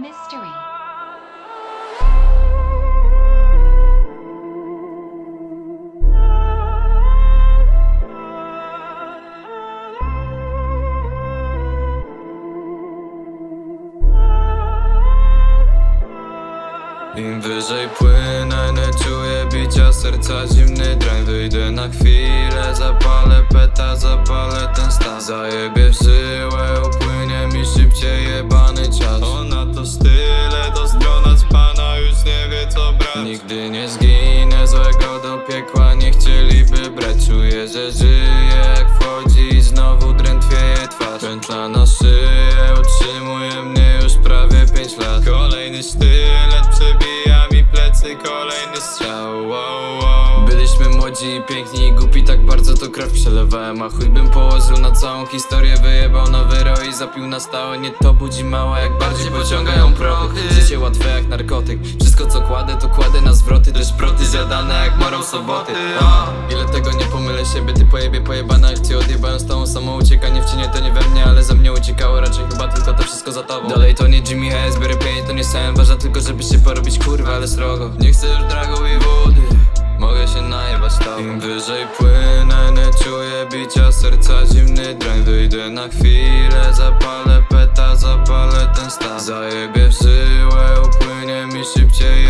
Mystery. Im wyżej płynę, nie czuję bicia serca Zimny drań, wyjdę na chwilę Zapalę peta, zapalę ten stan Zajebie w żyłę, Nigdy nie zginę, złego do piekła. Nie chcieliby brać, czuję, że żyję. Jak wchodzi znowu drętwieje twarz. Pętla na szyję, utrzymuje mnie już prawie 5 lat. Kolejny sztylet przebija mi plecy, kolejny strzał. Wow, wow. Byliśmy młodzi i piękni i głupi, tak bardzo to krew przelewałem. A chuj bym położył na całą historię, wyjebał nowy roj i zapił na stałe. Nie to budzi mała, jak bardziej Życie łatwe jak narkotyk, wszystko co kładę to kładę na zwroty Też proty zjadane jak morą soboty. A, Ile tego nie pomylę siebie, ty pojebie pojebane akcje Odjebałem z tą samą uciekanie w cienie to nie we mnie, ale ze mnie uciekało raczej chyba tylko to wszystko za tobą. Dalej to nie Jimmy Hayes, biorę pieniądze, to nie sam waża tylko żeby się porobić kurwa, ale srogo. Nie chcę już i wody Mogę się najebać tobą. Im wyżej płynę, nie czuję bicia serca Zimny drań, wyjdę na chwilę Zapalę peta, zapalę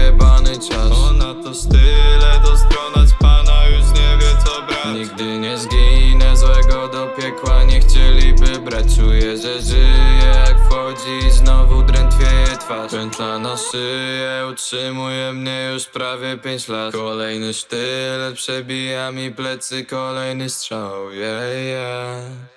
jebany czas. Ona to style, to strona z pana Już nie wie co brać. Nigdy nie zginę, złego do piekła. Nie chcieliby brać, czuję, że żyję Jak wchodzi i znowu drętwieje twarz. Pętla na szyję, utrzymuje mnie już prawie 5 lat. Kolejny sztylet przebija mi plecy, kolejny strzał, yeah, yeah